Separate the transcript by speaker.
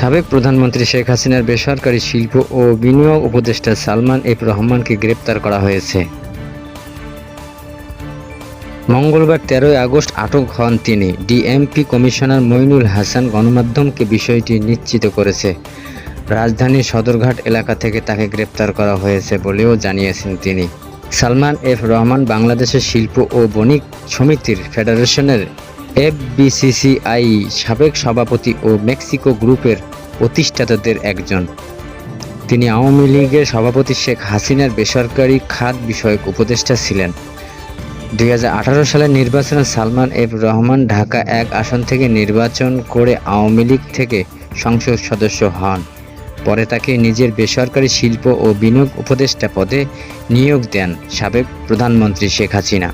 Speaker 1: সাবেক প্রধানমন্ত্রী শেখ হাসিনার বেসরকারি শিল্প ও বিনিয়োগ উপদেষ্টা সালমান এফ রহমানকে গ্রেপ্তার করা হয়েছে। মঙ্গলবার তেরোই আগস্ট আটক হন তিনি। ডিএমপি কমিশনার মইনুল হাসান গণমাধ্যমকে বিষয়টি নিশ্চিত করেছে। রাজধানীর সদরঘাট এলাকা থেকে তাকে গ্রেপ্তার করা হয়েছে বলেও জানিয়েছেন তিনি। সালমান এফ রহমান বাংলাদেশের শিল্প ও বণিক সমিতির ফেডারেশনের এফবিসিসিআই সাবেক সভাপতি ও মেক্সিকো গ্রুপের প্রতিষ্ঠাতাদের একজন। তিনি আওয়ামী লীগের সভাপতি শেখ হাসিনার বেসরকারি খাত বিষয়ক উপদেষ্টা ছিলেন। দুই হাজার আঠারো সালের নির্বাচনে সালমান এফ রহমান ঢাকা এক আসন থেকে নির্বাচন করে আওয়ামী লীগ থেকে সংসদ সদস্য হন। পরে তাকে নিজের বেসরকারি শিল্প ও বিনিয়োগ উপদেষ্টা পদে নিয়োগ দেন সাবেক প্রধানমন্ত্রী শেখ হাসিনা।